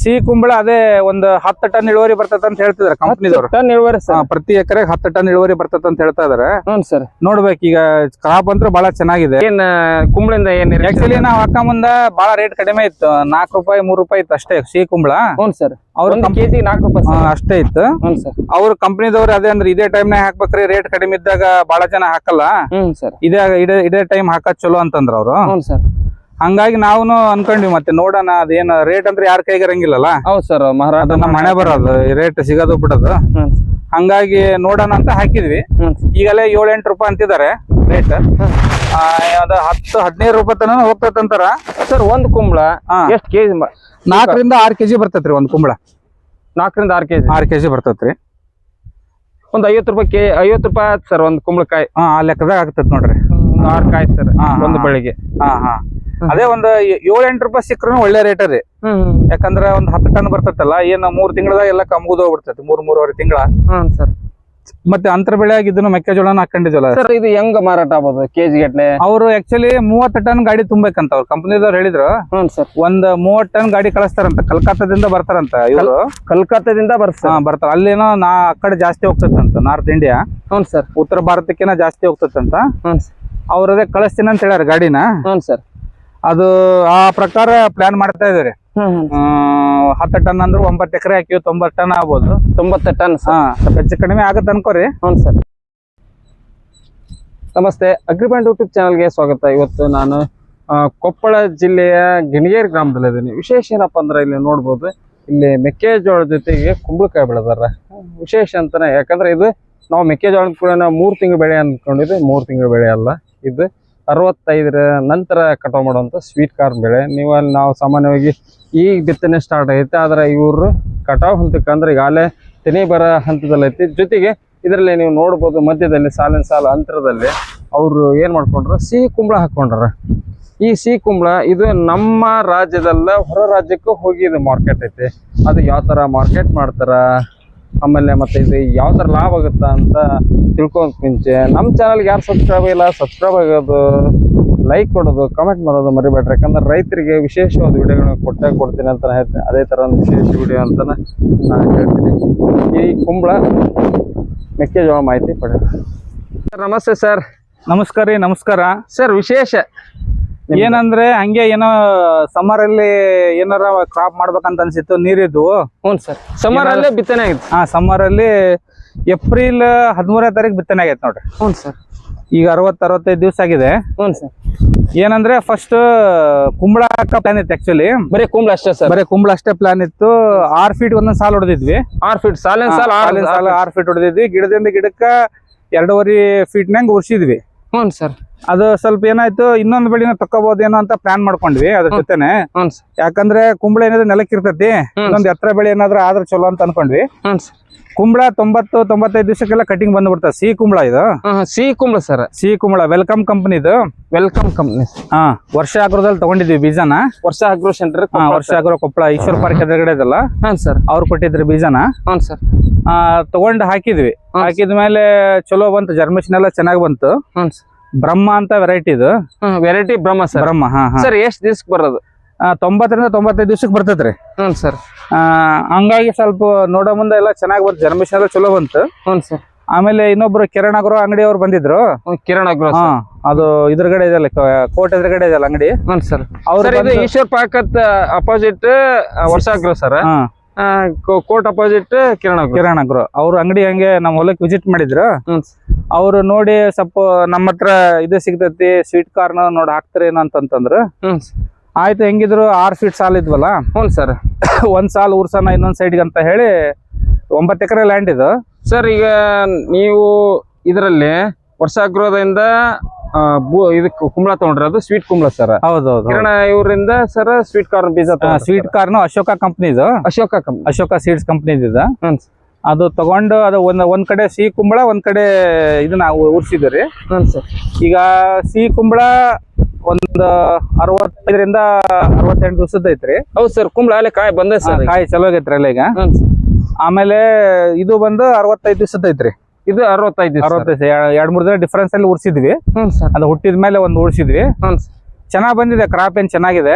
ಸಿಹಿ ಕುಂಬಳ ಅದೇ ಒಂದು ಹತ್ತು ಟನ್ ಇಳುವರಿ ಬರ್ತದ ಅಂತ ಹೇಳ್ತಿದಾರೆ ಕಂಪ್ನಿದವ್ರು ಟನ್ ಇಳುವರಿ ಪ್ರತಿ ಎಕರೆಗೆ ಹತ್ತು ಟನ್ ಇಳುವರಿ ಬರ್ತದ ಅಂತ ಹೇಳ್ತಾ ಇದಾರೆ ಸರ್. ನೋಡ್ಬೇಕು ಈಗ ಕ್ರಾಪ್ ಅಂತೂ ಬಹಳ ಚೆನ್ನಾಗಿದೆ. ಏನ್ ಕುಂಬಳಿಂದ ಏನ್ ಆಕ್ಚುಲಿ ನಾವ್ ಹಾಕ ಮುಂದ ಬಹಳ ರೇಟ್ ಕಡಿಮೆ ಇತ್ತು. ನಾಲ್ಕು ರೂಪಾಯಿ ಮೂರ್ ರೂಪಾಯಿ ಇತ್ತು ಅಷ್ಟೇ ಸಿಹಿ ಕುಂಬಳ. ಹ್ಞೂ ಸರ್. ಅವ್ರ ಕೆಜಿ ನಾಲ್ಕು ರೂಪಾಯಿ ಅಷ್ಟೇ ಇತ್ತು. ಸರ್. ಅವ್ರ ಕಂಪ್ನಿದವ್ರು ಅದೇ ಅಂದ್ರೆ ಇದೇ ಟೈಮ್ನಾಗ ಹಾಕ್ಬೇಕ್ರಿ ರೇಟ್ ಕಡಿಮೆ ಇದ್ದಾಗ ಬಹಳ ಜನ ಹಾಕಲ್ಲ. ಹ್ಮ್ ಸರ್. ಇದೇ ಇದೇ ಟೈಮ್ ಹಾಕದ್ ಚಲೋ ಅಂತಂದ್ರ ಅವ್ರು. ಸರ್. ಹಂಗಾಗಿ ನಾವು ಅನ್ಕೊಂಡ್ವಿ ಮತ್ತೆ ನೋಡೋಣ ಅದೇನ್ ರೇಟ್ ಅಂದ್ರೆ ಯಾರ ಕೈಗೆ ಇರಂಗಿಲ್ಲಲ್ಲ? ಹೌದು ಸರ್ ಮಹಾರಾಜ ನಮ್ಮ ಮನೆ ಬರೋದು ರೇಟ್ ಸಿಗೋದು ಬಿಡೋದು. ಹಂಗಾಗಿ ನೋಡೋಣ ಅಂತ ಹಾಕಿದ್ವಿ. ಈಗಲೇ ಏಳು ಎಂಟು ರೂಪಾಯಿ ಅಂತಿದ್ದಾರೆ ರೇಟ್ ಅದು ಹತ್ತು ಹದಿನೈದು ರೂಪಾಯಿ ತನ ಹೋಗ್ತದಂತಾರ ಸರ್ ಒಂದ್ ಕುಂಬಳ. ಎಷ್ಟು ಕೆಜಿ ನಾಲ್ಕರಿಂದ ಆರ್ ಕೆಜಿ ಬರ್ತೈತ್ರಿ ಒಂದ್ ಕುಂಬಳ. ನಾಲ್ಕರಿಂದ ಆರ್ ಕೆಜಿ. ಆರ್ ಕೆಜಿ ಬರ್ತೈತ್ರಿ. ಒಂದ್ ಐವತ್ತು ರೂಪಾಯಿ ಕೆ ಐವತ್ತು ರೂಪಾಯಿ ಆಯ್ತು ಸರ್ ಒಂದ್ ಕುಂಬಳಕಾಯಿ. ಹಾ ಆ ಲೆಕ್ಕದಾಗ ಆಗ್ತೈತಿ ನೋಡ್ರಿ. ಆರ್ ಕಾಯಿ ಸರ್ ಒಂದು. ಬೆಳಿಗ್ಗೆ ಹಾ ಹಾ. ಅದೇ ಒಂದ್ ಏಳು ಎಂಟು ರೂಪಾಯಿ ಸಿಕ್ಕ್ರೂ ಒಳ್ಳೆ ರೇಟ್ ರೀ. ಯಾಕಂದ್ರ ಒಂದ್ ಹತ್ತು ಟನ್ ಬರ್ತೈತಲ್ಲ ಏನ್ ಮೂರ್ ತಿಂಗಳದಾಗ ಎಲ್ಲ ಕಮ್ಗುದ್ ಹೋಗ್ಬಿಡ್ತೈತಿ ಮೂರ್ ಮೂರುವರೆ ತಿಂಗಳ. ಮತ್ತೆ ಅಂತರ ಬೆಳೆ ಇದನ್ನ ಮೆಕ್ಕೆಜೋಳನ ಹಾಕೊಂಡಿದ್ವಲ್ಲ? ಸರ್ ಇದು ಹೆಂಗ ಮಾರಾಟ ಆಗ್ಬೋದು ಕೆಜಿ ಗಟ್ಲೆ? ಅವ್ರು ಆಕ್ಚುಲಿ ಮೂವತ್ತು ಟನ್ ಗಾಡಿ ತುಂಬಬೇಕಂತ ಅವ್ರು ಕಂಪನಿದವ್ರು ಹೇಳಿದ್ರು. ಒಂದ್ ಮೂವತ್ ಟನ್ ಗಾಡಿ ಕಳಿಸ್ತಾರಂತ ಕಲ್ಕತ್ತಾದಿಂದ ಬರ್ತಾರಂತ ಇವರು. ಕಲ್ಕತ್ತಾದಿಂದ ಬರ್ಸ ಹಾ ಬರ್ತಾರ. ಅಲ್ಲೇನೋ ನಾ ಆ ಕಡೆ ಜಾಸ್ತಿ ಹೋಗ್ತದಂತ ನಾರ್ತ್ ಇಂಡಿಯಾ ಹ್ಞೂ ಸರ್. ಉತ್ತರ ಭಾರತಕ್ಕಿನ ಜಾಸ್ತಿ ಹೋಗ್ತದಂತ ಅವ್ರದೇ ಸರ್. ಅವ್ರ ಅದೇ ಕಳಿಸ್ತೀನಿ ಅಂತ ಹೇಳ್ಯಾರ ಗಾಡಿನ. ಹ್ಞೂ ಸರ್. ಅದು ಆ ಪ್ರಕಾರ ಪ್ಲಾನ್ ಮಾಡ್ತಾ ಇದಾರೆ ಹ್ಮ್ ಹತ್ತು ಟನ್ ಅಂದ್ರೆ ಒಂಬತ್ತು ಎಕರೆ ಹಾಕಿವಿ ತೊಂಬತ್ತು ಟನ್ ಆಗ್ಬೋದು. ತೊಂಬತ್ತು ಟನ್ ಹಾ ಸ್ವಲ್ಪ ಹೆಚ್ಚು ಕಡಿಮೆ ಆಗತ್ತೆ ಅನ್ಕೋರಿ. ಹ್ಞೂ ಸರ್. ನಮಸ್ತೆ ಅಗ್ರಿಮೆಂಟ್ ಯೂಟ್ಯೂಬ್ ಚಾನಲ್ಗೆ ಸ್ವಾಗತ. ಇವತ್ತು ನಾನು ಕೊಪ್ಪಳ ಜಿಲ್ಲೆಯ ಗಿಣಿಗೇರಿ ಗ್ರಾಮದಲ್ಲಿದ್ದೀನಿ ವಿಶೇಷ ಏನಪ್ಪ ಅಂದ್ರೆ ಇಲ್ಲಿ ನೋಡ್ಬೋದು ಇಲ್ಲಿ ಮೆಕ್ಕೆಜೋಳ ಜೊತೆಗೆ ಕುಂಬಳಕಾಯಿ ಬೆಳೆದಾರ. ವಿಶೇಷ ಅಂತಾನೆ ಯಾಕಂದ್ರೆ ಇದು ನಾವು ಮೆಕ್ಕೆಜೋಳ ಕೂಡ ನಾವು ಮೂರು ತಿಂಗಳು ಬೆಳೆ ಅಂದ್ಕೊಂಡಿದ್ವಿ. ಮೂರು ತಿಂಗಳು ಬೆಳೆ ಅಲ್ಲ ಇದು ಅರವತ್ತೈದರ ನಂತರ ಕಟಾವು ಮಾಡುವಂಥ ಸ್ವೀಟ್ ಕಾರ್ನ್ ಬೆಳೆ. ನೀವು ಅಲ್ಲಿ ನಾವು ಸಾಮಾನ್ಯವಾಗಿ ಈಗ ಬಿತ್ತನೆ ಸ್ಟಾರ್ಟ್ ಆಗೈತೆ, ಆದ್ರೆ ಇವರು ಕಟಾವು ಹಂತಕ್ಕೆ ಅಂದ್ರೆ ಈಗಾಗಲೇ ತೆನೆ ಬರ ಹಂತದಲ್ಲಿ ಜೊತೆಗೆ ಇದರಲ್ಲಿ ನೀವು ನೋಡ್ಬೋದು, ಮಧ್ಯದಲ್ಲಿ ಸಾಲಿನ ಸಾಲ ಅಂತರದಲ್ಲಿ ಅವರು ಏನು ಮಾಡ್ಕೊಂಡ್ರು? ಸಿಹಿ ಕುಂಬಳ ಹಾಕೊಂಡ್ರ. ಈ ಸಿಹಿ ಕುಂಬಳ ಇದು ನಮ್ಮ ರಾಜ್ಯದಲ್ಲ, ಹೊರ ರಾಜ್ಯಕ್ಕೂ ಹೋಗಿ ಇದು ಮಾರ್ಕೆಟ್ ಐತಿ. ಅದು ಯಾವ ಥರ ಮಾರ್ಕೆಟ್ ಮಾಡ್ತಾರ? ಆಮೇಲೆ ಮತ್ತೆ ಇದು ಯಾವ ಥರ ಲಾಭ ಆಗುತ್ತಾ ಅಂತ ತಿಳ್ಕೊಂತ ಮುಂಚೆ ನಮ್ಮ ಚಾನಲ್ಗೆ ಯಾರು ಸಬ್ಸ್ಕ್ರೈಬ್ ಇಲ್ಲ ಸಬ್ಸ್ಕ್ರೈಬ್ ಆಗೋದು ಲೈಕ್ ಕೊಡೋದು ಕಮೆಂಟ್ ಮಾಡೋದು ಮರಿಬೇಡ್ರಿ. ಯಾಕಂದ್ರೆ ರೈತರಿಗೆ ವಿಶೇಷವಾದ ವಿಡಿಯೋಗಳನ್ನ ಕೊಟ್ಟೆ ಕೊಡ್ತೀನಿ ಅಂತ ಹೇಳ್ತೀನಿ ಅದೇ ಥರ ಒಂದು ವಿಶೇಷ ವಿಡಿಯೋ ಅಂತ ನಾನು ಹೇಳ್ತೀನಿ. ಈ ಕುಂಬಳ ಮೆಕ್ಕೆಜೋಳ ಮಾಹಿತಿ ಪಡೆ ಸರ್ ನಮಸ್ತೆ ಸರ್. ನಮಸ್ಕಾರ ರೀ ನಮಸ್ಕಾರ. ಸರ್ ವಿಶೇಷ. ಏನಂದ್ರೆ ಹಂಗೆ ಏನೋ ಸಮ್ಮರ್ ಅಲ್ಲಿ ಏನಾರ ಕ್ರಾಪ್ ಮಾಡ್ಬೇಕಂತ ಅನ್ಸಿತ್ತು ನೀರಿದ್ವು ಹ್ಞೂ ಸರ್. ಸಮ್ಮರ್ ಅಲ್ಲೇ ಬಿತ್ತನೆ ಆಗಿತ್ತು. ಹಾ ಸಮ್ಮರ್ ಅಲ್ಲಿ ಏಪ್ರಿಲ್ ಹದಿಮೂರನೇ ತಾರೀಕು ಬಿತ್ತನೆ ಆಗೈತೆ ನೋಡ್ರಿ. ಹ್ಞೂ ಸರ್. ಈಗ ಅರವತ್ ಅರವತ್ತೈದು ದಿವಸ ಆಗಿದೆ. ಹ್ಞೂ ಸರ್. ಏನಂದ್ರೆ ಫಸ್ಟ್ ಕುಂಬಳ ಹಾಕ ಪ್ಲಾನ್ ಇತ್ತು ಆಕ್ಚುಲಿ ಬರೀ ಕುಂಬಳ ಅಷ್ಟೇ ಸರ್. ಬರೀ ಕುಂಬಳ ಅಷ್ಟೇ ಪ್ಲಾನ್ ಇತ್ತು. ಆರ್ ಫೀಟ್ ಒಂದೊಂದ್ ಸಾಲ ಹೊಡೆದಿದ್ವಿ. ಆರ್ ಫೀಟ್ ಸಾಲನ್ ಸಾಲ ಸಾಲಿನ ಸಾಲ ಆರ್ ಫೀಟ್ ಹೊಡೆದಿದ್ವಿ. ಗಿಡದಿಂದ ಗಿಡಕ್ಕ ಎರಡೂವರೆ ಫೀಟ್ ನಂಗೆ ಉರ್ಸಿದ್ವಿ. ಹ್ಞೂ ಸರ್. ಅದು ಸ್ವಲ್ಪ ಏನಾಯ್ತು ಇನ್ನೊಂದು ಬೆಳೆನ ತಕ್ಕೋಬಹುದೇನೋ ಅಂತ ಪ್ಲಾನ್ ಮಾಡ್ಕೊಂಡ್ವಿ ಅದ್ರ ಜೊತೆನೆ. ಯಾಕಂದ್ರೆ ಕುಂಬಳ ಏನಾದ್ರು ನೆಲಕ್ಕಿರ್ತತಿ ಇನ್ನೊಂದ್ ಎತ್ತರ ಬೆಳೆ ಏನಾದ್ರೂ ಆದ್ರೆ ಚಲೋ ಅಂತ ಅನ್ಕೊಂಡ್ವಿ. ಕುಂಬಳ ತೊಂಬತ್ತು ತೊಂಬತ್ತೈದು ದಿವಸಕ್ಕೆಲ್ಲ ಕಟಿಂಗ್ ಬಂದ್ಬಿಡ್ತಾವ ಸಿ ಕುಂಬಳ ಇದು. ಸಿ ಕುಂಬಳ ಸರ್. ಸಿ ಕುಂಬಳ ವೆಲ್ಕಮ್ ಕಂಪನಿ ಇದು. ವೆಲ್ಕಮ್ ಕಂಪನಿ ಹಾ ವರ್ಷ ಆಗ್ರದಲ್ಲಿ ತಗೊಂಡಿದ್ವಿ ಬೀಜನ. Varsha agro centre Varsha agro Koppal Ishwara park ಎದುರುಗಡೆ ಇದಲ್ಲ. ಸರ್. ಅವ್ರು ಕೊಟ್ಟಿದ್ರು ಬೀಜನ. ಹ್ಞೂ ಸರ್. ಆ ತಗೊಂಡ್ ಹಾಕಿದ್ವಿ. ಹಾಕಿದ್ಮೇಲೆ ಚಲೋ ಬಂತು ಜರ್ಮೇಶನ್ ಎಲ್ಲ ಚೆನ್ನಾಗ್ ಬಂತು. ಹ್ಞೂ ಸರ್. ಬ್ರಹ್ಮ ಅಂತ ವೆರೈಟಿ ಇದು. ವೆರೈಟಿ ಬ್ರಹ್ಮ ಸರ್ ಬ್ರಹ್ಮ ಹಾ ಹಾ. ಸರ್ ಎಷ್ಟು ದಿವ್ಸಕ್ಕೆ ಬರೋದು? ತೊಂಬತ್ತರಿಂದ ತೊಂಬತ್ತೈದು ದಿವಸಕ್ಕೆ ಬರ್ತೈತ್ರಿ. ಹ್ಞೂ ಸರ್ ಆ, ಹಂಗಾಗಿ ಸ್ವಲ್ಪ ನೋಡೋ ಮುಂದೆ ಎಲ್ಲ ಚೆನ್ನಾಗಿ ಬಂತು ಜನ್ಮಿಷನ್ ಎಲ್ಲ ಚಲೋ ಬಂತು. ಹ್ಞೂ ಸರ್ ಆಮೇಲೆ ಇನ್ನೊಬ್ರು ಕಿರಣ್ ಅಗ್ರೋ ಅಂಗಡಿ ಅವ್ರು ಬಂದಿದ್ರು. ಕಿರಣ್ ಅಗ್ರೋ ಹಾ ಅದು ಇದ್ರಗಡೆ ಇದೆಯಲ್ಲ ಕೋಟ್ ಎದುರುಗಡೆ ಇದೆಯಲ್ಲ ಅಂಗಡಿ? ಹ್ಞೂ ಸರ್ ಅವ್ರ ಈಶ್ವರ್ ಪಾಕತ್ ಅಪೋಸಿಟ್ ವರ್ಷ ಅಗ್ರೋ ಸರ್ ಹಾ. Court opposite Kiran Kiran agro ಅವ್ರ ಅಂಗಡಿ ಹಂಗೆ ನಮ್ಮ ಹೊಲಕ್ಕೆ ವಿಸಿಟ್ ಮಾಡಿದ್ರು. ಅವ್ರು ನೋಡಿ ಸ್ವಲ್ಪ ನಮ್ಮ ಹತ್ರ ಇದು ಸಿಗ್ತೈತಿ ಸ್ವೀಟ್ ಕಾರ್ನ್ ನೋಡಿ ಹಾಕ್ತಾರೇನು ಅಂತಂತಂದ್ರು. ಆಯ್ತು ಹೆಂಗಿದ್ರು ಆರ್ ಫೀಟ್ ಸಾಲ ಇದ್ವಲ್ಲ? ಹ್ಞೂ ಸರ್. ಒಂದ್ ಸಾಲ್ ಸಾಲ ಇನ್ನೊಂದ್ ಸೈಡ್ಗೆ ಅಂತ ಹೇಳಿ ಒಂಬತ್ತು ಎಕರೆ ಲ್ಯಾಂಡ್ ಇದು. ಸರ್ ಈಗ ನೀವು ಇದರಲ್ಲಿ ವರ್ಷಾಗೃಹದಿಂದ ಇದಕ್ಕೆ ಕುಂಬಳ ತಗೊಂಡ್ರದು ಸ್ವೀಟ್ ಕುಂಬಳ ಸರ್ ಹೌದೌದು. ಕಿರಣ ಇವರಿಂದ ಸರ್ ಸ್ವೀಟ್ ಕಾರ್ನ್ ಬೀಜ ಸ್ವೀಟ್ ಕಾರ್ನ್ ಅಶೋಕ ಕಂಪ್ನಿದು Ashoka company Ashoka seeds company ಇದು? ಅದು ತಗೊಂಡು ಅದು ಒಂದ್ ಒಂದ್ ಕಡೆ ಸಿಹಿ ಕುಂಬಳ ಒಂದ್ ಕಡೆ ಇದನ್ನ ಉರ್ಸಿದ್ವಿ ರೀ. ಹ್ಞೂ ಸರ್ ಈಗ ಸಿಹಿ ಕುಂಬಳ ಒಂದ್ ಅರವತ್ತೈದರಿಂದ ಅರವತ್ತೆಂಟು ದಿವಸದ ಐತ್ರಿ. ಹೌದ್ ಸರ್ ಕುಂಬಳ ಅಲ್ಲೇ ಕಾಯಿ ಬಂದ ಸರ್ ಕಾಯಿ ಚಲೋ ಆಗೈತ್ರಿ ಅಲ್ಲ ಈಗ. ಆಮೇಲೆ ಇದು ಬಂದು ಅರವತ್ತೈದು ದಿವಸದ ಐತ್ರಿ. ಇದು ಅರವತ್ತೈದು ಅರವತ್ತೈದು ಎರಡ್ ಮೂರ್ ದಿನ ಡಿಫ್ರೆನ್ಸ್ ಅಲ್ಲಿ ಉಳಿಸಿದ್ವಿ ಅದು ಹುಟ್ಟಿದ ಮೇಲೆ ಒಂದು ಉಳಿಸಿದ್ವಿ ಚೆನ್ನಾಗ್ ಬಂದಿದೆ ಕ್ರಾಪ್ ಏನ್ ಚೆನ್ನಾಗಿದೆ.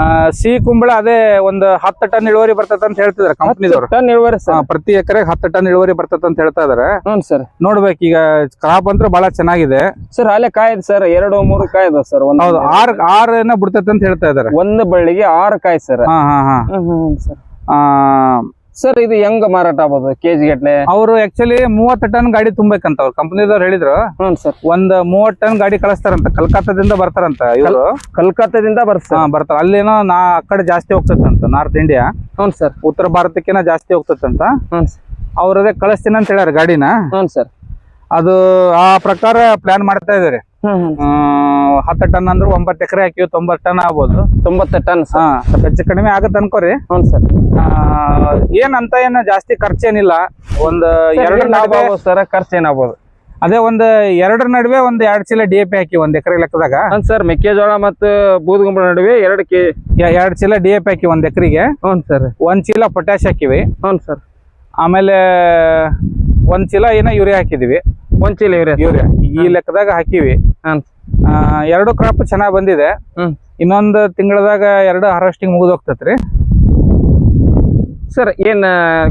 ಆ, ಸಿಹಿ ಕುಂಬಳ ಅದೇ ಒಂದು ಹತ್ತು ಟನ್ ಇಳುವರಿ ಬರ್ತದ ಅಂತ ಹೇಳ್ತಿದಾರೆ ಕಂಪ್ನಿದವ್ರು ಟನ್ ಇಳುವರಿ ಪ್ರತಿ ಎಕರೆಗೆ ಹತ್ತು ಟನ್ ಇಳುವರಿ ಬರ್ತದ ಅಂತ ಹೇಳ್ತಾ ಇದಾರೆ. ಸರ್. ನೋಡ್ಬೇಕು ಈಗ ಕ್ರಾಪ್ ಅಂತೂ ಬಹಳ ಚೆನ್ನಾಗಿದೆ. ಸರ್ ಅಲ್ಲೇ ಕಾಯ್ದು ಸರ್ ಎರಡು ಮೂರು ಕಾಯ್ದ ಸರ್ ಒಂದು ಹೌದು ಆರ್ ಆರ್ ಏನೋ ಬಿಡ್ತೈತೆ ಅಂತ ಹೇಳ್ತಾ ಇದಾರೆ. ಒಂದು ಬಳ್ಳಿಗೆ ಆರು ಕಾಯಿ ಸರ್. ಹಾ ಹಾ ಹಾ. ಸರ್. ಆ, ಸರ್ ಇದು ಹೆಂಗ್ ಮಾರಾಟ ಆಗ್ಬೋದು ಕೆಜಿ ಗಟ್ಲೆ? ಅವರು ಆಕ್ಚುಲಿ ಮೂವತ್ತು ಟನ್ ಗಾಡಿ ತುಂಬಬೇಕಂತ ಅವ್ರು ಕಂಪನಿದವ್ರು ಹೇಳಿದ್ರು. ಹ್ಞೂ ಸರ್. ಒಂದ್ ಮೂವತ್ ಟನ್ ಗಾಡಿ ಕಳಿಸ್ತಾರಂತ. ಕಲ್ಕತ್ತಾದಿಂದ ಬರ್ತಾರಂತ ಇವರು. ಕಲ್ಕತ್ತಾದಿಂದ ಸರ್ ಬರ್ತಾರ ಅಲ್ಲೇನೋ ನಾ ಆ ಕಡೆ ಜಾಸ್ತಿ ಹೋಗ್ತದಂತ ನಾರ್ತ್ ಇಂಡಿಯಾ ಹ್ಞೂ ಸರ್. ಉತ್ತರ ಭಾರತಕ್ಕಿನ ಜಾಸ್ತಿ ಹೋಗ್ತದಂತ ಹ್ಞೂ ಅವ್ರ ಅದೇ ಕಳಿಸ್ತೀನಿ ಅಂತ ಹೇಳ್ಯಾರ ಗಾಡಿನ. ಹ್ಞೂ ಸರ್. ಅದು ಆ ಪ್ರಕಾರ ಪ್ಲಾನ್ ಮಾಡ್ತಾ ಇದಾರೆ ಹ್ಞೂ ಆ, ಹತ್ತು ಟನ್ ಅಂದ್ರೆ ಒಂಬತ್ತು ಎಕರೆ ಹಾಕಿವಿ ತೊಂಬತ್ತು ಟನ್ ಆಗ್ಬೋದು. ತೊಂಬತ್ತು ಟನ್ ಹಾ ಸ್ವಲ್ಪ ಹೆಚ್ಚು ಕಡಿಮೆ ಆಗತ್ತೆ ಅನ್ಕೋರಿ. ಹ್ಞೂ ಸರ್. ಏನಂತ ಏನು ಜಾಸ್ತಿ ಖರ್ಚೇನಿಲ್ಲ. ಒಂದು ಎರಡು ಲಾಭ ಆಗ್ಬೋದು ಸರ್? ಖರ್ಚು ಏನಾಗ್ಬೋದು ಅದೇ ಒಂದು ಎರಡರ ನಡುವೆ ಒಂದು ಎರಡು ಚೀಲ ಡಿ ಎ ಪಿ ಹಾಕಿ ಒಂದು ಎಕರೆ ಲೆಕ್ಕದಾಗ. ಹ್ಞೂ ಸರ್ ಮೆಕ್ಕೆಜೋಳ ಮತ್ತು ಬೂದುಗುಂಬಳ ನಡುವೆ ಎರಡು ಕೆ ಎರಡು ಚೀಲ ಡಿ ಎ ಪಿ ಹಾಕಿ ಒಂದು ಎಕರೆಗೆ. ಹ್ಞೂ ಸರ್. ಒಂದು ಚೀಲ ಪೊಟ್ಯಾಶ್ ಹಾಕಿವಿ. ಹ್ಞೂ ಸರ್. ಆಮೇಲೆ ಒಂದು ಚೀಲ ಏನೋ ಯೂರಿಯಾ ಹಾಕಿದೀವಿ. ಒಂದು ಚೀಲ ಯೂರಿಯಾ ಯೂರಿಯಾ. ಈ ಲೆಕ್ಕದಾಗ ಹಾಕಿವಿ. ಹ್ಞೂ ಎರಡು ಕ್ರಾಪ್ ಚೆನ್ನಾಗಿ ಬಂದಿದೆ. ಇನ್ನೊಂದು ತಿಂಗಳದಾಗ ಎರಡು ಹಾರ್ವೆಸ್ಟಿಂಗ್ ಮುಗಿದೋಗ್ತತ್ರಿ. ಸರ್ ಏನ್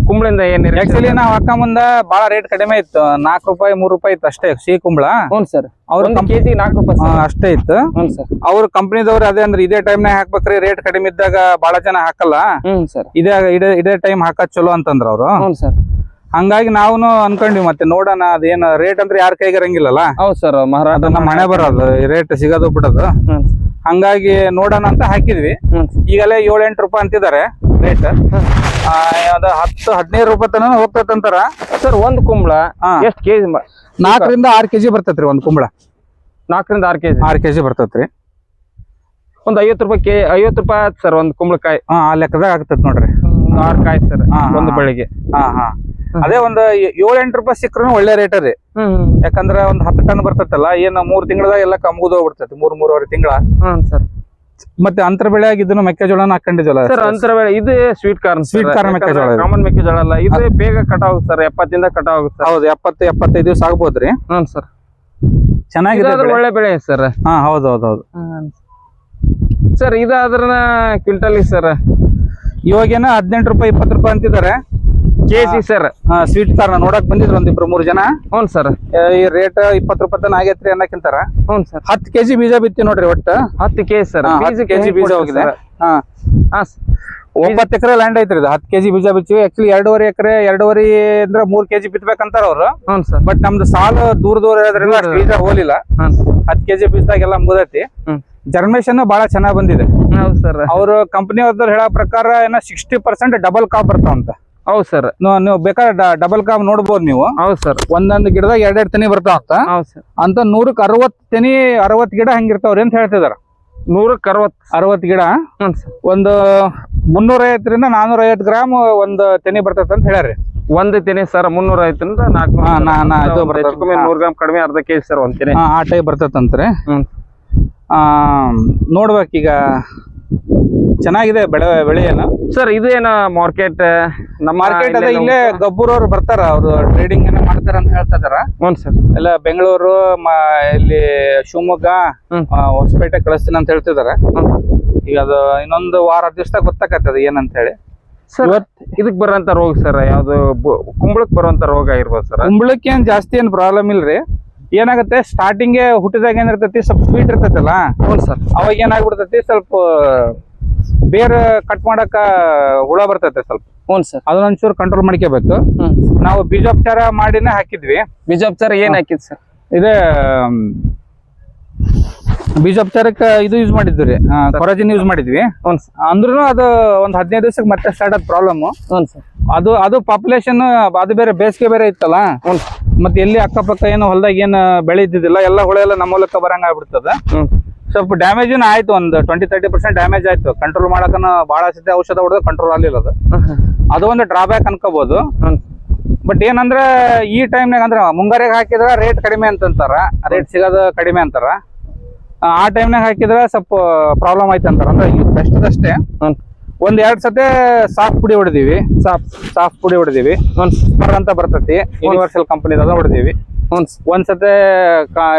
ಕುಂಬಳಿಂದ ಏನ್? ಆಕ್ಚುಲಿ ನಾವ್ ಹಾಕ ಮುಂದ ಬಹಳ ರೇಟ್ ಕಡಿಮೆ ಇತ್ತು. ನಾಲ್ಕು ರೂಪಾಯಿ ಮೂರ್ ರೂಪಾಯಿ ಇತ್ತು ಅಷ್ಟೇ ಸಿಹಿ ಕುಂಬಳ. ಹ್ಞೂ ಸರ್. ಅವ್ರ ಕೆಜಿ ನಾಲ್ಕು ರೂಪಾಯಿ ಅಷ್ಟೇ ಇತ್ತು. ಹ್ಞೂ ಸರ್. ಅವ್ರ ಕಂಪ್ನಿದವ್ರು ಅದೇ ಅಂದ್ರೆ ಇದೇ ಟೈಮ್ನಾಗ ಹಾಕ್ಬೇಕ್ರಿ ರೇಟ್ ಕಡಿಮೆ ಇದ್ದಾಗ ಬಹಳ ಜನ ಹಾಕಲ್ಲ. ಹ್ಞೂ ಸರ್. ಇದೇ ಇದೇ ಇದೇ ಟೈಮ್ ಹಾಕದ್ ಚಲೋ ಅಂತಂದ್ರ ಅವ್ರು. ಹ್ಞೂ ಸರ್. ಹಂಗಾಗಿ ನಾವು ಅನ್ಕೊಂಡ್ವಿ ಮತ್ತೆ ನೋಡೋಣ ಅದೇನ ರೇಟ್ ಅಂದ್ರೆ ಯಾರ ಕೈಗೆ ಇರಂಗಿಲ್ಲಲ್ಲ? ಹೌದು ಸರ್ ಮಹಾರಾಜ ನಮ್ಮ ಮನೆ ಬರೋದು ರೇಟ್ ಸಿಗೋದು ಬಿಡೋದು. ಹಂಗಾಗಿ ನೋಡೋಣ ಅಂತ ಹಾಕಿದ್ವಿ. ಈಗಲೇ ಏಳು ಎಂಟು ರೂಪಾಯಿ ಅಂತಿದ್ದಾರೆ ರೇಟ್ ಅದು ಹತ್ತು ಹದಿನೈದು ರೂಪಾಯಿ ತನ ಹೋಗ್ತದಂತಾರ ಸರ್ ಒಂದ್ ಕುಂಬಳ. ಎಷ್ಟು ಕೆಜಿ ನಾಲ್ಕರಿಂದ ಆರ್ ಕೆಜಿ ಬರ್ತೈತ್ರಿ ಒಂದ್ ಕುಂಬಳ. ನಾಲ್ಕರಿಂದ ಆರ್ ಕೆಜಿ. ಆರ್ ಕೆಜಿ ಬರ್ತೈತ್ರಿ. ಒಂದ್ ಐವತ್ತು ರೂಪಾಯಿ ಕೆ ಐವತ್ತು ರೂಪಾಯಿ ಆಯ್ತು ಸರ್ ಒಂದ್ ಕುಂಬಳಕಾಯಿ. ಹಾ ಆ ಲೆಕ್ಕದಾಗ ಆಗ್ತೈತ್ ನೋಡ್ರಿ. ಆರ್ ಕಾಯಿ ಸರ್ ಒಂದು. ಬೆಳಿಗ್ಗೆ ಹಾ ಹಾ. ಅದೇ ಒಂದ್ ಏಳು ಎಂಟು ರೂಪಾಯಿ ಸಿಕ್ಕ್ರೂ ಒಳ್ಳೆ ರೇಟ್ ರೀ. ಯಾಕಂದ್ರ ಒಂದ್ ಹತ್ತು ಟನ್ ಬರ್ತೈತಲ್ಲ ಏನ್ ಮೂರ್ ತಿಂಗಳದಾಗ ಎಲ್ಲ ಕಮ್ಗುದ್ ಹೋಗ್ಬಿಡ್ತೈತಿ ಮೂರ್ ಮೂರುವರೆ ತಿಂಗಳ. ಮತ್ತೆ ಅಂತರ ಬೆಳೆ ಆಗಿದ್ದನ್ನು ಮೆಕ್ಕೆಜೋಳನ ಹಾಕೊಂಡಿದ್ವಲ್ಲ ಸರ್ ಅಂತರ ಬೆಳೆ ಇದು ಸ್ವೀಟ್ ಕಾರ್ನ್ ಸ್ವೀಟ್ ಕಾರ್ನ್ ಮೆಕ್ಕೆಜೋಳ ಕಾಮನ್ ಮೆಕ್ಕೆಜೋಳ ಅಲ್ಲ ಇದು ಬೇಗ ಕಟ್ ಆಗುತ್ತೆ ಸರ್ ಎಪ್ಪತ್ತಿಂದ ಕಟ್ ಆಗುತ್ತೆ ಸರ್. ಹೌದು ಎಪ್ಪತ್ತು ಎಪ್ಪತ್ತೈದು ದಿವಸ ಆಗ್ಬೋದ್ರಿ ಹ್ಞೂ ಸರ್. ಚೆನ್ನಾಗಿದೆ ಒಳ್ಳೆ ಬೆಳೆ ಸರ್. ಹಾ ಹೌದು ಹೌದು ಹೌದು. ಸರ್ ಇದಾದ್ರ ಕ್ವಿಂಟಲ್ ಸರ್. ಇವಾಗೇನ ಹದಿನೆಂಟು ರೂಪಾಯಿ ಇಪ್ಪತ್ತು ರೂಪಾಯಿ ಅಂತಿದ್ದಾರೆ. ಕೆಜಿ ಸರ್ ಸ್ವೀಟ್ ಕಾರ್ನ ನೋಡಕ್ ಬಂದಿದ್ರು ಒಂದಿಬ್ರು ಮೂರ್ ಜನ. ಹ್ಞೂ ಸರ್ ಈ ರೇಟ್ ಇಪ್ಪತ್ತು ರೂಪಾಯಿ ತನ ಆಗೈತ್ರಿ ಅನ್ನಕ್ಕಿಂತಾರ. ಹ್ಞೂ ಸರ್ ಹತ್ತು ಕೆಜಿ ಬೀಜ ಬಿತ್ತಿ ನೋಡ್ರಿ ಒಟ್ಟು. ಹತ್ತು ಕೆಜಿ ಸರ್ ಹತ್ತು ಕೆಜಿ ಬೀಜ ಹೋಗಿದೆ. ಹಾ. ಹಾ ಒಂಬತ್ತು ಎಕರೆ ಲ್ಯಾಂಡ್ ಐತ್ರಿ ಇದು. ಹತ್ತು ಕೆಜಿ ಬೀಜ ಬಿಚ್ಚಿವಿ ಆಕ್ಚುಲಿ ಎರಡೂವರೆ ಎಕರೆ ಎರಡೂವರೆ ಅಂದ್ರೆ ಮೂರ್ ಕೆಜಿ ಬಿತ್ಬೇಕಂತಾರ ಅವ್ರು. ಹ್ಞೂ ಸರ್ ಬಟ್ ನಮ್ದು ಸಾಲು ದೂರ ದೂರ ಇರೋದ್ರಿಂದ ಅಷ್ಟು ಬೀಜ ಹೋಲಿಲ್ಲ ಹತ್ತು ಕೆಜಿ ಬೀಜದಾಗೆಲ್ಲ ಮುಗ್ದೈತಿ. ಜರ್ಮೇಶನ್ ಬಹಳ ಚೆನ್ನಾಗಿ ಬಂದಿದೆ. ಹೌದು ಸರ್ ಅವ್ರ ಕಂಪನಿ ಅವ್ರದ್ದು ಹೇಳೋ ಪ್ರಕಾರ ಏನೋ ಸಿಕ್ಸ್ಟಿ ಪರ್ಸೆಂಟ್ ಡಬಲ್ ಕಾಪ್ ಬರ್ತಾವಂತ ಹೌದು ಸರ್. ನೀವು ಬೇಕಾದ್ರೆ ಡಬಲ್ ಕಾಮ್ ನೋಡ್ಬೋದು ನೀವು. ಹೌದು ಸರ್. ಒಂದೊಂದು ಗಿಡದಾಗ ಎರಡೆರಡು ತೆನಿ ಬರ್ತಾವಂತ ಹೌದು ಸರ್. ಅಂತ ನೂರಕ್ಕೆ ಅರವತ್ ತೆನಿ ಅರವತ್ ಗಿಡ ಹಂಗಿರ್ತಾವ್ರಿ ಅಂತ ಹೇಳ್ತಿದಾರ. ನೂರಕ್ಕೆ ಅರವತ್ ಅರವತ್ ಗಿಡ. ಒಂದು ಮುನ್ನೂರ ಐವತ್ತರಿಂದ ನಾನೂರ ಐವತ್ತು ಗ್ರಾಮ್ ಒಂದು ತೆನಿ ಬರ್ತೈತೆ ಅಂತ ಹೇಳ್ಯಾರಿ ಒಂದು ತೆನೆ ಸರ್ ಮುನ್ನೂರ ಕಮ್ಮಿ ನೂರು ಗ್ರಾಮ್ ಕಡಿಮೆ ಅರ್ಧ ಕೆಜಿ ಸರ್ ಒಂದು ತೆನೆ. ಆ ಟೈಪ್ ಬರ್ತೈತಂತ್ರಿ. ನೋಡ್ಬೇಕೀಗ ಚೆನ್ನಾಗಿದೆ ಬೆಳೆ ಬೆಳೆ ಏನು ಸರ್ ಇದು ಏನ ಮಾರ್ಕೆಟ್ ನಮ್ಮ ಮಾರ್ಕೆಟ್ ಅದ ಇಲ್ಲೇ ಗಬ್ಬೂರವ್ರು ಬರ್ತಾರ ಅವ್ರು ಟ್ರೇಡಿಂಗ್ ಏನೋ ಮಾಡ್ತಾರ ಅಂತ ಹೇಳ್ತಾ ಇದಾರ. ಹ್ಞೂ ಸರ್ ಎಲ್ಲ ಬೆಂಗಳೂರು ಇಲ್ಲಿ ಶಿವಮೊಗ್ಗ ಹೊಸಪೇಟೆ ಕಳಿಸ್ತೀನಿ ಅಂತ ಹೇಳ್ತಿದಾರೆ. ಈಗ ಅದು ಇನ್ನೊಂದು ವಾರ ದಿವಸದಾಗ ಗೊತ್ತಾಗತ್ತದ ಏನಂತ ಹೇಳಿ. ಸರ್ ಇದಕ್ ಬರೋಂತ ರೋಗ ಸರ್ ಯಾವ್ದು ಕುಂಬಳಕ್ ಬರುವಂತ ರೋಗ ಇರ್ಬೋದು ಸರ್ ಕುಂಬಳಕ್ಕೆ ಏನ್ ಜಾಸ್ತಿ ಏನ್ ಪ್ರಾಬ್ಲಮ್ ಇಲ್ರಿ. ಏನಾಗುತ್ತೆ ಸ್ಟಾರ್ಟಿಂಗ್ ಹುಟ್ಟಿದಾಗ ಏನಿರ್ತೈತಿ ಸ್ವಲ್ಪ ಸ್ವೀಟ್ ಇರ್ತೈತಲ್ಲ? ಹ್ಞೂ ಸರ್ ಅವಾಗ ಏನಾಗ್ಬಿಡ್ತೈತಿ ಸ್ವಲ್ಪ ಬೇರೆ ಕಟ್ ಮಾಡಕ ಹುಳ ಬರ್ತೈತೆ ಸ್ವಲ್ಪ. ಹ್ಞೂ ಸರ್. ಅದನ್ನೊಂಚೂರು ಕಂಟ್ರೋಲ್ ಮಾಡ್ಕೋಬೇಕು ನಾವು ಬೀಜೋಪಚಾರ ಮಾಡಿನೇ ಹಾಕಿದ್ವಿ. ಬೀಜೋಪಚಾರ ಏನ್ ಹಾಕಿದ್ ಸರ್? ಇದೇ ಬೀಜೋಪಚಾರಕ್ಕೆ ಇದು ಯೂಸ್ ಮಾಡಿದ್ವಿ ರೀ. ಕೊರಜಿನ್ ಯೂಸ್ ಮಾಡಿದ್ವಿ. ಅಂದ್ರೂ ಅದು ಒಂದ್ ಹದಿನೈದು ದಿವಸಕ್ಕೆ ಮತ್ತೆ ಸ್ಟಾರ್ಟ್ ಆದ ಪ್ರಾಬ್ಲಮ್ ಹ್ಞೂ ಸರ್. ಅದು ಅದು ಪಾಪ್ಯುಲೇಷನ್ ಅದು ಬೇರೆ ಬೇಸಿಗೆ ಬೇರೆ ಇತ್ತಲ್ಲ? ಹ್ಞೂ ಮತ್ತೆ ಎಲ್ಲಿ ಅಕ್ಕಪಕ್ಕ ಏನು ಹೊಲದಾಗ ಏನು ಬೆಳೆ ಇದ್ದಿದ್ದಿಲ್ಲ ಎಲ್ಲ ಹುಳ ಎಲ್ಲ ನಮ್ಮ ಮೂಲಕ ಬರಂಗ ಆಗ್ಬಿಡ್ತದ ಹ್ಞೂ ಸ್ವಲ್ಪ ಡ್ಯಾಮೇಜ್ ಆಯ್ತು ಒಂದು ಟ್ವೆಂಟಿ ತರ್ಟಿ ಪರ್ಸೆಂಟ್ ಡ್ಯಾಮೇಜ್ ಆಯ್ತು. ಕಂಟ್ರೋಲ್ ಮಾಡಕನ ಬಹಳ ಸತಿ ಔಷಧ ಹೊಡೆದು ಕಂಟ್ರೋಲ್ ಆಗಲಿಲ್ಲ ಅದು. ಅದು ಒಂದು ಡ್ರಾಬ್ಯಾಕ್ ಅನ್ಕೋಬಹುದು ಬಟ್ ಏನಂದ್ರೆ ಈ ಟೈಮ್ನಾಗ ಅಂದ್ರೆ ಮುಂಗಾರಿಗೆ ಹಾಕಿದ್ರೆ ರೇಟ್ ಕಡಿಮೆ ಅಂತಂತಾರ. ರೇಟ್ ಸಿಗೋದು ಕಡಿಮೆ ಅಂತಾರ. ಆ ಟೈಮ್ನಾಗ ಹಾಕಿದ್ರೆ ಸ್ವಲ್ಪ ಪ್ರಾಬ್ಲಮ್ ಆಯ್ತು ಅಂತಾರ. ಅಂದ್ರೆ ಬೆಸ್ಟ್ದಷ್ಟೇ ಒಂದ್ ಎರಡ್ ಸತಿ ಸಾಫ್ ಪುಡಿ ಹೊಡೆದಿವಿ. ಸಾಫ್. ಸಾಫ್ ಪುಡಿ ಹೊಡೆದಿವಿ. ಅಂತ ಬರ್ತತಿ. Universal company ಹೊಡೆದಿವಿ. ಒಂದ್ಸತೆ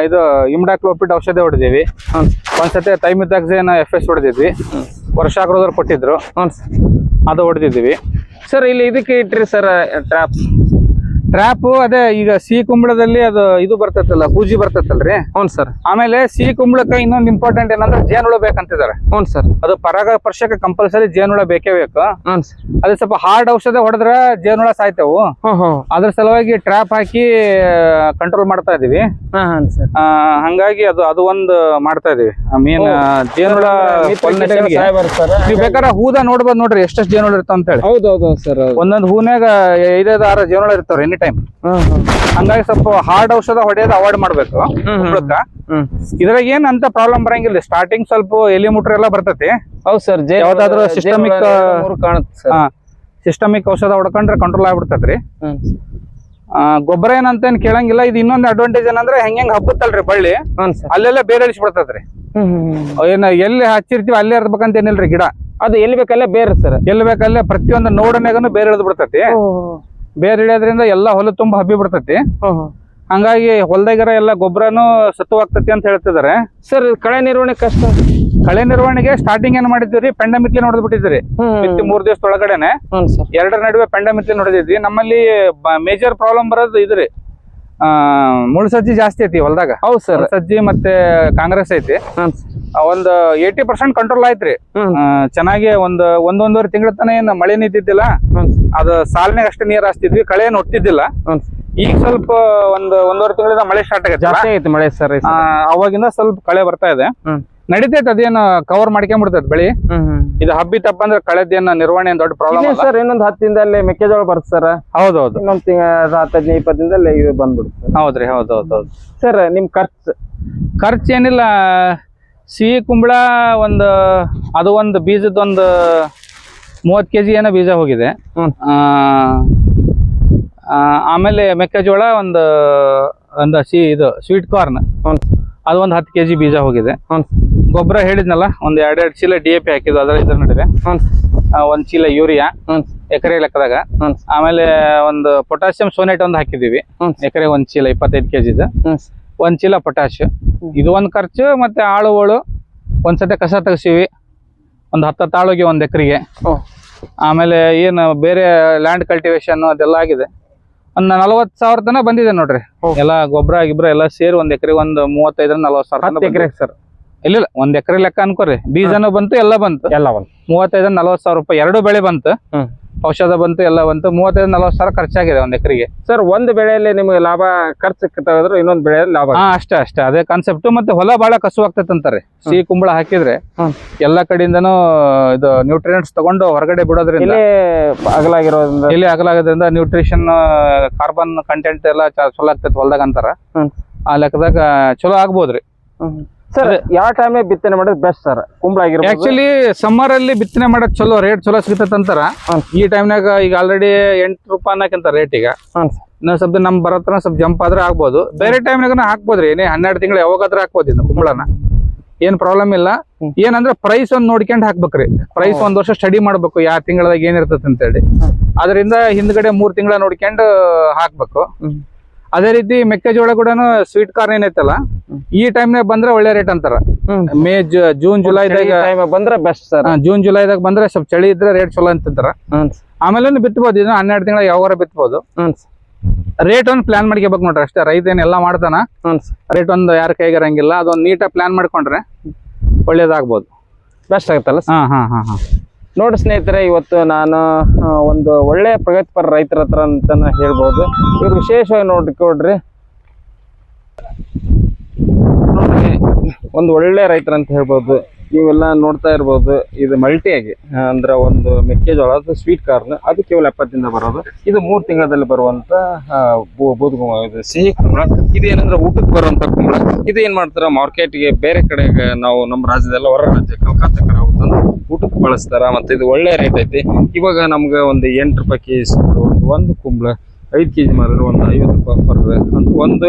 ಇದು ಇಮ್ಡಾಕ್ಲೋಪಿಡ್ ಔಷಧಿ ಹೊಡೆದಿವಿ ಒಂದ್ಸತೆ ಥೈಮಿತಾಕ್ಸಿನ್ ಎಫ್ ಎಸ್ ಹೊಡೆದಿದ್ವಿ. ವರ್ಷ ಕೊಟ್ಟಿದ್ರು. ಅದು ಹೊಡೆದಿದ್ವಿ ಸರ್, ಇಲ್ಲಿ ಇದಕ್ಕೆ ಇಟ್ರಿ ಸರ್ ಟ್ರಾಪ್ ಟ್ರ್ಯಾಪ್ ಅದೇ ಈಗ ಸಿಹಿ ಕುಂಬಳದಲ್ಲಿ ಅದು ಇದು ಬರ್ತೈತಲ್ಲ ಹೂಜಿ ಬರ್ತೈತಲ್ರಿ? ಹ್ಞೂ ಸರ್. ಆಮೇಲೆ ಸಿಹಿ ಕುಂಬಳಕ್ಕೆ ಇನ್ನೊಂದು ಇಂಪಾರ್ಟೆಂಟ್ ಏನಂದ್ರೆ ಜೇನುಳ ಬೇಕಂತಿದ್ದಾರೆ. ಹ್ಞೂ ಸರ್. ಅದು ಪರಾಗಸ್ಪರ್ಶಕ್ಕೆ ಕಂಪಲ್ಸರಿ ಜೇನುಳ ಬೇಕೇ ಬೇಕು. ಹ್ಞೂ ಸರ್. ಅದೇ ಸ್ವಲ್ಪ ಹಾರ್ಡ್ ಔಷಧ ಹೊಡೆದ್ರೆ ಜೇನುಳ ಸಾಯ್ತವು. ಅದ್ರ ಸಲುವಾಗಿ ಟ್ರ್ಯಾಪ್ ಹಾಕಿ ಕಂಟ್ರೋಲ್ ಮಾಡ್ತಾ ಇದೀವಿ ಹಂಗಾಗಿ ಅದು ಅದು ಒಂದು ಮಾಡ್ತಾ ಇದೀವಿ ಮೀನ್ ಜೇನುಳ ನೀವ್ ಬೇಕಾದ್ರೆ ಹೂದ ನೋಡ್ಬೋದು ನೋಡ್ರಿ ಎಷ್ಟೆಷ್ಟು ಜೇನುಳ ಇರ್ತಾವ ಅಂತ ಹೇಳಿ. ಹೌದು ಹೌದು ಸರ್ ಒಂದೊಂದು ಹೂನ್ಯಾಗ ಐದೈದು ಆರು ಜೇನುಳ ಇರ್ತಾವ್ರಿ ಎನಿ ಟೈಮ್ ಹಂಗಾಗಿ ಸ್ವಲ್ಪ ಹಾರ್ಡ್ ಔಷಧ ಹೊಡೆಯೋದು ಅವಾಯ್ಡ್ ಮಾಡ್ಬೇಕು. ಇದ್ರಾಗ ಏನ್ ಅಂತ ಪ್ರಾಬ್ಲಮ್ ಬರಂಗಿಲ್ಲ. ಸ್ಟಾರ್ಟಿಂಗ್ ಸ್ವಲ್ಪ ಎಲಿ ಮುಟ್ರ ಎಲ್ಲ ಬರ್ತೈತಿ. ಹೌದು ಸರ್ ಯಾವ್ದಾದ್ರು ಸಿಸ್ಟಮಿಕ್ ಸಿಸ್ಟಮಿಕ್ ಔಷಧ ಹೊಡ್ಕೊಂಡ್ರೆ ಕಂಟ್ರೋಲ್ ಆಗ್ಬಿಡ್ತೈತ್ರಿ. ಗೊಬ್ಬರ ಏನಂತ ಏನ್ ಕೇಳಂಗಿಲ್ಲ. ಇದು ಇನ್ನೊಂದು ಅಡ್ವಾಂಟೇಜ್ ಏನಂದ್ರೆ ಹೆಂಗ್ ಹಬ್ಬತ್ತಲ್ರಿ ಬಳ್ಳಿ? ಅಲ್ಲೆಲ್ಲ ಬೇರೆ ಇಳಿಸ್ಬಿಡ್ತೈತ್ರಿ. ಏನ ಎಲ್ಲಿ ಹಚ್ಚಿರ್ತೀವಿ ಅಲ್ಲೇ ಇರ್ಬೇಕಂತ ಏನಿಲ್ರಿ ಗಿಡ? ಅದು ಎಲ್ಲಿ ಬೇಕಲ್ಲೇ ಬೇರೆ ಸರ್. ಎಲ್ಲಿ ಬೇಕಲ್ಲೇ ಪ್ರತಿಯೊಂದು ನೋಡನ್ಯಾಗನು ಬೇರೆ ಇಳಿದ್ ಬಿಡ್ತೈತಿ. ಬೇರೆ ಹಿಡಿಯೋದ್ರಿಂದ ಎಲ್ಲ ಹೊಲ ತುಂಬಾ ಹಬ್ಬಿ ಬಿಡ್ತೈತಿ. ಹಂಗಾಗಿ ಹೊಲದಾಗಿರೋ ಎಲ್ಲ ಗೊಬ್ಬರನು ಸತ್ವಾಗ್ತತಿ ಅಂತ ಹೇಳ್ತಿದಾರೆ. ಸರ್ ಕಳೆ ನಿರ್ವಹಣೆ ಕಷ್ಟ. ಕಳೆ ನಿರ್ವಹಣೆಗೆ ಸ್ಟಾರ್ಟಿಂಗ್ ಏನ್ ಮಾಡಿದ್ವಿ ಪೆಂಡಮಿತ್ಲಿ ನೋಡಿದ್ ಬಿಟ್ಟಿದ್ರಿ. ಬಿತ್ತಿ ಮೂರ್ ದಿವಸ ಒಳಗಡೆನೆ. ಎರಡರ ನಡುವೆ ಪೆಂಡಮಿತ್ಲಿ ನೋಡಿದ್ವಿ ನಮ್ಮಲ್ಲಿ ಮೇಜರ್ ಪ್ರಾಬ್ಲಮ್ ಬರೋದು ಇದ್ರಿ ಆ ಮುಳ್ಸಜ್ಜಿ ಜಾಸ್ತಿ ಐತಿ ಹೊಲದಾಗ. ಹೌದು ಸರ್. ಸಜ್ಜಿ ಮತ್ತೆ ಕಾಂಗ್ರೆಸ್ ಐತಿ. ಒಂದು ಏಯ್ಟಿ ಪರ್ಸೆಂಟ್ ಕಂಟ್ರೋಲ್ ಆಯ್ತ್ರಿ. ಚೆನ್ನಾಗಿ ಒಂದು ಒಂದ್ ಒಂದೂವರೆ ತಿಂಗಳ ತನ ಏನ್ ಮಳೆ ನಿಂತಿದ್ದಿಲ್ಲ. ಅದು ಸಾಲಿನಾಗ ಅಷ್ಟೇ ನೀರ್ ಹಾಸ್ತಿದ್ವಿ ಕಳೆ ಏನು ಒಟ್ಟಿದ್ದಿಲ್ಲ ಈಗ ಸ್ವಲ್ಪ ಒಂದು ಒಂದೂವರೆ ತಿಂಗಳಿಂದ ಮಳೆ ಸ್ಟಾರ್ಟ್ ಆಗೈತೆ ಮಳೆ ಸರ್ ಅವಾಗಿಂದ ಸ್ವಲ್ಪ ಕಳೆ ಬರ್ತಾ ಇದೆ. ನಡಿತೈತೆ ಅದೇನು ಕವರ್ ಮಾಡ್ಕೊಂಡ್ಬಿಡ್ತೈತೆ ಬೆಳಿ. ಇದು ಹಬ್ಬಿ ತಪ್ಪ ಅಂದ್ರೆ ಕಳೆದೇನು ನಿರ್ವಹಣೆ ದೊಡ್ಡ ಪ್ರಾಬ್ಲಮ್ ಸರ್ ಇನ್ನೊಂದು ಹತ್ತು ದಿನದಲ್ಲಿ ಮೆಕ್ಕೆಜೋಳ ಬರುತ್ತೆ ಸರ್. ಹೌದೌದು. ಇನ್ನೊಂದು ತಿಂಗಳ ಹತ್ತು ಹದಿನೈದು ಇಪ್ಪತ್ತು ದಿನದಲ್ಲಿ ಇದು ಬಂದ್ಬಿಡುತ್ತೆ. ಹೌದ್ರಿ ಹೌದೌದು ಹೌದು ಸರ್ ನಿಮ್ ಖರ್ಚು. ಖರ್ಚು ಏನಿಲ್ಲ ಸಿಹಿ ಕುಂಬಳ ಒಂದು ಅದು ಒಂದು ಬೀಜದೊಂದು ಮೂವತ್ತು ಕೆ ಜಿ ಏನೋ ಬೀಜ ಹೋಗಿದೆ. ಆಮೇಲೆ ಮೆಕ್ಕೆಜೋಳ ಒಂದು ಒಂದು ಸಿ ಇದು ಸ್ವೀಟ್ ಕಾರ್ನ್ ಅದು ಒಂದು ಹತ್ತು ಕೆ ಜಿ ಬೀಜ ಹೋಗಿದೆ. ಗೊಬ್ಬರ ಹೇಳಿದ್ನಲ್ಲ ಒಂದು ಎರಡೆರಡು ಚೀಲ ಡಿ ಎ ಪಿ ಹಾಕಿದ್ದು ಅದರ ಇದ್ರ ನಡುವೆ. ಒಂದು ಚೀಲ ಯೂರಿಯಾ ಎಕರೆ ಲೆಕ್ಕದಾಗ. ಹ್ಞೂ ಆಮೇಲೆ ಒಂದು ಪೊಟ್ಯಾಸಿಯಂ ಸೋನೆಟ್ ಒಂದು ಹಾಕಿದೀವಿ ಹ್ಞೂ ಎಕರೆ ಒಂದು ಚೀಲ ಇಪ್ಪತ್ತೈದು ಕೆ ಜಿದು ಹ್ಞೂ ಒಂದ್ ಚೀಲ ಪೊಟ್ಯಾಶ್ ಇದು ಒಂದ್ ಖರ್ಚು ಮತ್ತೆ ಆಳುಗಳು ಒಂದ್ಸತಿ ಕಸ ತಗಸಿವಿ ಒಂದು ಹತ್ತು ತಾಳುಗೆ ಒಂದ್ ಎಕರೆಗೆ. ಆಮೇಲೆ ಏನು ಬೇರೆ ಲ್ಯಾಂಡ್ ಕಲ್ಟಿವೇಶನ್ ಅದೆಲ್ಲ ಆಗಿದೆ. ಒಂದು ನಲವತ್ತು ಸಾವಿರ ತನಕ ಬಂದಿದೆ ನೋಡ್ರಿ. ಎಲ್ಲ ಗೊಬ್ಬರ ಗಿಬ್ಬರ ಎಲ್ಲ ಸೇರಿ ಒಂದ್ ಎಕರೆಗೆ ಒಂದು ಮೂವತ್ತೈದರಿಂದ ನಲವತ್ತು ಸಾವಿರ ಎಕರೆ ಸರ್. ಇಲ್ಲ ಇಲ್ಲ ಒಂದ್ ಎಕರೆ ಲೆಕ್ಕ ಅನ್ಕೋರಿ. ಬೀಜನೂ ಬಂತು ಎಲ್ಲ ಬಂತು. ಎಲ್ಲ ಬಂತು. ಮೂವತ್ತೈದರಿಂದ ನಲವತ್ತು ಸಾವಿರ ರೂಪಾಯಿ ಎರಡು ಬೆಳೆ ಬಂತು. ಔಷಧ ಬಂತು ಎಲ್ಲ ಬಂತು. ಮೂವತ್ತೈದು ನಲವತ್ತು ಸಾವಿರ ಖರ್ಚಾಗಿದೆ ಒಂದ್ ಎಕರೆಗೆ. ಸರ್ ಒಂದು ಬೆಳೆಯಲ್ಲಿ ನಿಮಗೆ ಲಾಭ ಖರ್ಚು ತೆಗೆದ್ರೆ ಇನ್ನೊಂದು ಬೆಳೆಯಲ್ಲಿ ಲಾಭ ಹಾ ಅಷ್ಟೇ ಅಷ್ಟೇ. ಅದೇ ಕಾನ್ಸೆಪ್ಟ್ ಮತ್ತೆ ಹೊಲ ಬಹಳ ಕಸು ಆಗ್ತೈತೆ ಅಂತಾರೆ. ಸಿಹಿ ಕುಂಬಳ ಹಾಕಿದ್ರೆ. ಎಲ್ಲಾ ಕಡೆಯಿಂದನೂ ಇದು ನ್ಯೂಟ್ರಿಯೆಂಟ್ಸ್ ತಗೊಂಡು ಹೊರಗಡೆ ಬಿಡೋದ್ರಿಂದ ಇಲ್ಲೇ ಅಗಲಾಗಿರೋದ್ರಿಂದ. ಇಲ್ಲಿ ಆಗಲಾಗೋದ್ರಿಂದ ನ್ಯೂಟ್ರಿಷನ್ ಕಾರ್ಬನ್ ಕಂಟೆಂಟ್ ಎಲ್ಲ ಚಲೋ ಆಗ್ತೈತೆ ಹೊಲದಾಗ ಅಂತಾರ. ಆ ಲೆಕ್ಕದಾಗ ಚಲೋ ಆಗ್ಬೋದ್ರಿ. ಸರ್ ಯಾವ ಟೈಮ್ ಬಿತ್ತನೆ ಮಾಡೋದು ಬೆಸ್ಟ್ ಸರ್ ಕುಂಬಳ ಆಗಿರ್ಬೋದು. ಆಕ್ಚುಲಿ ಸಮ್ಮರ್ ಅಲ್ಲಿ ಬಿತ್ತನೆ ಮಾಡೋದ್ ಚಲೋ ರೇಟ್ ಚಲೋ ಸಿಗ್ತೈತೆ ಅಂತಾರ. ಈ ಟೈಮ್ನಾಗ ಈಗ ಆಲ್ರೆಡಿ ಎಂಟು ರೂಪಾಯಿ ಅನ್ನಕಂತ ರೇಟ್ ಈಗ. ಸ್ವಲ್ಪ ನಮ್ ಬರತ್ರ ಸ್ವಲ್ಪ ಜಂಪ್ ಆದ್ರೆ ಆಗ್ಬೋದು. ಬೇರೆ ಟೈಮ್ನಾಗ ಹಾಕ್ಬೋದ್ರಿ. ಏನೇ ಹನ್ನೆರಡು ತಿಂಗಳು ಯಾವಾಗಾದ್ರೂ ಹಾಕ್ಬೋದು ಇನ್ನು ಕುಂಬಳನ. ಏನ್ ಪ್ರಾಬ್ಲಮ್ ಇಲ್ಲ. ಏನಂದ್ರೆ ಪ್ರೈಸ್ ಒಂದ್ ನೋಡ್ಕೊಂಡ್ ಹಾಕ್ಬೇಕ್ರಿ. ಪ್ರೈಸ್ ಒಂದ್ ವರ್ಷ ಸ್ಟಡಿ ಮಾಡ್ಬೇಕು. ಯಾವ ತಿಂಗಳದಾಗ ಅಂತ ಹೇಳಿ ಅದರಿಂದ ಹಿಂದ್ಗಡೆ ಮೂರ್ ತಿಂಗಳ ನೋಡ್ಕೊಂಡು ಹಾಕ್ಬೇಕು. ಅದೇ ರೀತಿ ಮೆಕ್ಕೆಜೋಳ ಕೂಡ ಸ್ವೀಟ್ ಕಾರ್ನ್ ಏನೈತಲ್ಲ ಈ ಟೈಮ್ನಾಗ ಬಂದ್ರೆ ಒಳ್ಳೆ ರೇಟ್ ಅಂತಾರ. ಮೇ ಜೂನ್ ಜುಲೈದಾಗ ಟೈಮ್ ಬಂದ್ರೆ ಬೆಸ್ಟ್ ಸರ್ ಜೂನ್ ಜುಲೈದಾಗ ಬಂದ್ರೆ ಸ್ವಲ್ಪ ಚಳಿ ಇದ್ರೆ ರೇಟ್ ಚಲೋ ಅಂತಂತಾರ ಆಮೇಲೆ ಬಿತ್ಬೋದು ಇದನ್ನ ಹನ್ನೆರಡು ತಿಂಗಳ ಯಾವಾಗ ಬಿತ್ಬೋದು. ಹ್ಞೂ ರೇಟ್ ಒಂದು ಪ್ಲಾನ್ ಮಾಡ್ಕೋಬೇಕು ನೋಡ್ರಿ ಅಷ್ಟೇ ರೈತ ಏನ್ ಎಲ್ಲಾ ಮಾಡ್ತಾನ. ರೇಟ್ ಒಂದು ಯಾರ ಕೈಗಾರಂಗಿಲ್ಲ ಅದೊಂದು ನೀಟಾಗಿ ಪ್ಲಾನ್ ಮಾಡ್ಕೊಂಡ್ರೆ ಒಳ್ಳೇದಾಗ್ಬೋದು. ಬೆಸ್ಟ್ ಆಗುತ್ತಲ್ಲ ಹಾ ಹಾ ಹಾ ಹಾ. ನೋಡಿ ಸ್ನೇಹಿತರೆ ಇವತ್ತು ನಾನು ಒಂದು ಒಳ್ಳೆಯ ಪ್ರಗತಿಪರ ರೈತರ ಹತ್ರ ಅಂತ ಹೇಳ್ಬೋದು. ಇವ್ರು ವಿಶೇಷವಾಗಿ ನೋಡ್ಕೊಡ್ರಿ ನೋಡ್ರಿ ಒಂದು ಒಳ್ಳೆ ರೈತರು ಅಂತ ಹೇಳ್ಬೋದು, ನೀವೆಲ್ಲ ನೋಡ್ತಾ ಇರ್ಬೋದು, ಇದು ಮಲ್ಟಿಯಾಗಿ ಅಂದ್ರೆ ಒಂದು ಮೆಕ್ಕೆಜೋಳ, ಅದು ಸ್ವೀಟ್ ಕಾರ್ನ್ ಅದು ಕೇವಲ ಎಪ್ಪತ್ತಿಂದ ಬರೋದು. ಇದು ಮೂರು ತಿಂಗಳಲ್ಲಿ ಬರುವಂತ ಬೂದು ಇದು ಸಿಹಿ ಕುಂಬಳ. ಇದೇನಂದ್ರೆ ಊಟಕ್ಕೆ ಬರುವಂತ ಕುಂಬಳ. ಇದು ಏನ್ ಮಾಡ್ತಾರ ಮಾರ್ಕೆಟ್ಗೆ ಬೇರೆ ಕಡೆಗೆ ನಾವು ನಮ್ಮ ರಾಜ್ಯದಲ್ಲ ಹೊರ ರಾಜ್ಯ ಕಲ್ಕತ್ತಾ ಕಡೆ ಹೋಗ್ತಂದ್ರೆ ಊಟಕ್ಕೆ ಬಳಸ್ತಾರ, ಮತ್ತೆ ಇದು ಒಳ್ಳೆ ರೇಟ್ ಐತಿ. ಇವಾಗ ನಮ್ಗೆ ಒಂದು ಎಂಟು ರೂಪಾಯಿ ಕೆ ಒಂದು ಒಂದು ಕುಂಬಳ. ಐದು ಕೆ ಜಿ ಮಾರಿದ್ರೆ ಒಂದು ಐವತ್ತು ರೂಪಾಯಿ ಪರ್ ಅಂತ ಒಂದು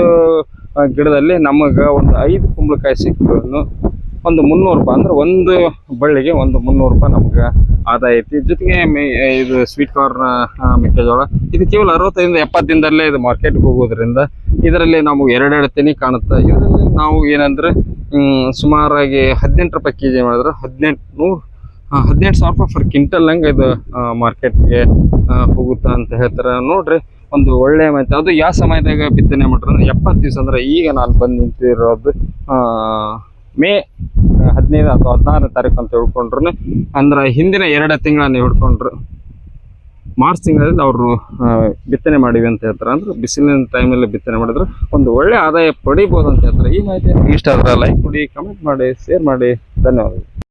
ಗಿಡದಲ್ಲಿ ನಮಗೆ ಒಂದು ಐದು ಕುಂಬಳಕಾಯಿ ಸಿಕ್ಕರು ಒಂದು ಮುನ್ನೂರು ರೂಪಾಯಿ ಅಂದ್ರೆ ಒಂದು ಬಳ್ಳಿಗೆ ಒಂದು ಮುನ್ನೂರು ರೂಪಾಯಿ ನಮ್ಗೆ ಆದಾಯ ಐತಿ. ಜೊತೆಗೆ ಇದು ಸ್ವೀಟ್ ಕಾರ್ನ್ ಮೆಕ್ಕೆಜೋಳ, ಇದು ಕೇವಲ ಅರವತ್ತೈದಿಂದ ಎಪ್ಪತ್ತು ದಿನದಲ್ಲೇ ಇದು ಮಾರ್ಕೆಟ್ಗೆ ಹೋಗೋದ್ರಿಂದ ಇದರಲ್ಲಿ ನಮಗೆ ಎರಡೆರಡು ತೆನಿ ಕಾಣುತ್ತೆ. ಇದರಲ್ಲಿ ನಾವು ಏನಂದ್ರೆ ಸುಮಾರಾಗಿ ಹದಿನೆಂಟು ರೂಪಾಯಿ ಕೆ ಜಿ ಮಾಡಿದ್ರೆ ಹದಿನೆಂಟು ನೂರು ಹದಿನೆಂಟು ಸಾವಿರ ರೂಪಾಯಿ ಫರ್ ಕ್ವಿಂಟಲ್ ಹಂಗೆ ಇದು ಮಾರ್ಕೆಟ್ಗೆ ಹೋಗುತ್ತಾ ಅಂತ ಹೇಳ್ತಾರೆ. ನೋಡ್ರಿ ಒಂದು ಒಳ್ಳೆ ಮತ್ತು ಅದು ಯಾವ ಸಮಯದಾಗ ಬಿತ್ತನೆ ಮಾಡ್ರೆ ಎಪ್ಪತ್ತು ದಿವಸ ಅಂದ್ರೆ ಈಗ ನಾನು ಬಂದು ನಿಂತಿರೋದು ಮೇ ಹದಿನೈದು ಅಥವಾ ಹದಿನಾರನೇ ತಾರೀಕು ಅಂತ ಹೇಳ್ಕೊಂಡ್ರು ಅಂದ್ರೆ ಹಿಂದಿನ ಎರಡು ತಿಂಗಳನ್ನ ಹಿಡ್ಕೊಂಡ್ರು. ಮಾರ್ಚ್ ತಿಂಗಳಲ್ಲಿ ಅವರು ಬಿತ್ತನೆ ಮಾಡಿವಿ ಅಂತ ಹೇಳ್ತಾರೆ. ಅಂದ್ರೆ ಬಿಸಿಲಿನ ಟೈಮಲ್ಲಿ ಬಿತ್ತನೆ ಮಾಡಿದ್ರೆ. ಒಂದು ಒಳ್ಳೆ ಆದಾಯ ಪಡಿಬೋದು ಅಂತ ಹೇಳ್ತಾರೆ. ಈ ಮಾಹಿತಿ ಇಷ್ಟ ಆದ್ರೆ ಲೈಕ್ ಕೊಡಿ ಕಮೆಂಟ್ ಮಾಡಿ ಶೇರ್ ಮಾಡಿ. ಧನ್ಯವಾದಗಳು.